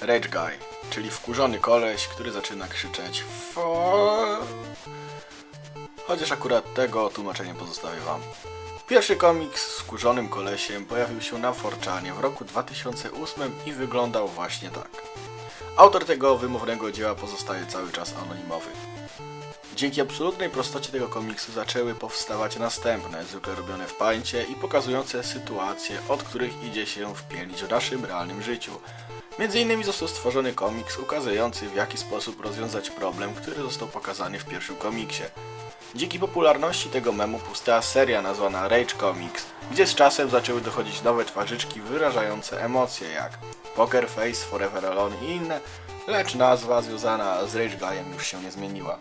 Rage Guy, czyli wkurzony koleś, który zaczyna krzyczeć. Chociaż akurat tego tłumaczenie pozostawię wam. Pierwszy komiks z wkurzonym kolesiem pojawił się na Forczanie w roku 2008 i wyglądał właśnie tak. Autor tego wymownego dzieła pozostaje cały czas anonimowy. Dzięki absolutnej prostocie tego komiksu zaczęły powstawać następne, zwykle robione w pańcie i pokazujące sytuacje, od których idzie się wpielić w naszym realnym życiu. Między innymi został stworzony komiks ukazujący w jaki sposób rozwiązać problem, który został pokazany w pierwszym komiksie. Dzięki popularności tego memu powstała seria nazwana Rage Comics, gdzie z czasem zaczęły dochodzić nowe twarzyczki wyrażające emocje jak Poker Face, Forever Alone i inne, lecz nazwa związana z Rage Guyem już się nie zmieniła.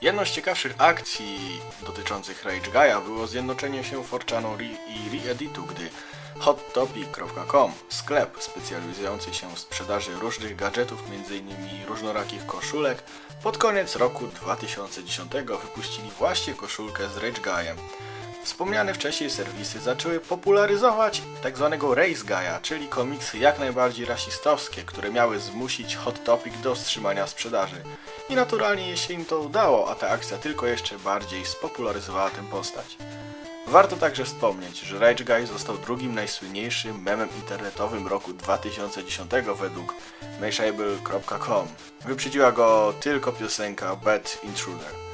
Jedną z ciekawszych akcji dotyczących Rage Guy'a było zjednoczenie się Forczanu re i reeditu, gdy hottopic.com, sklep specjalizujący się w sprzedaży różnych gadżetów, m.in. różnorakich koszulek, pod koniec roku 2010 wypuścili właśnie koszulkę z Rage Guy'em. Wspomniane wcześniej serwisy zaczęły popularyzować tzw. Race Guy'a, czyli komiksy jak najbardziej rasistowskie, które miały zmusić Hot Topic do wstrzymania sprzedaży. I naturalnie się im to udało, a ta akcja tylko jeszcze bardziej spopularyzowała tę postać. Warto także wspomnieć, że Rage Guy został drugim najsłynniejszym memem internetowym roku 2010 według Mashable.com. Wyprzedziła go tylko piosenka Bad Intruder.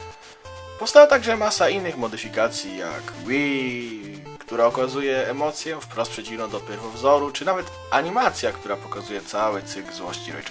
Powstała także masa innych modyfikacji jak Wii, która okazuje emocję wprost przeciwną do pierwowzoru, czy nawet animacja, która pokazuje cały cykl złości Rage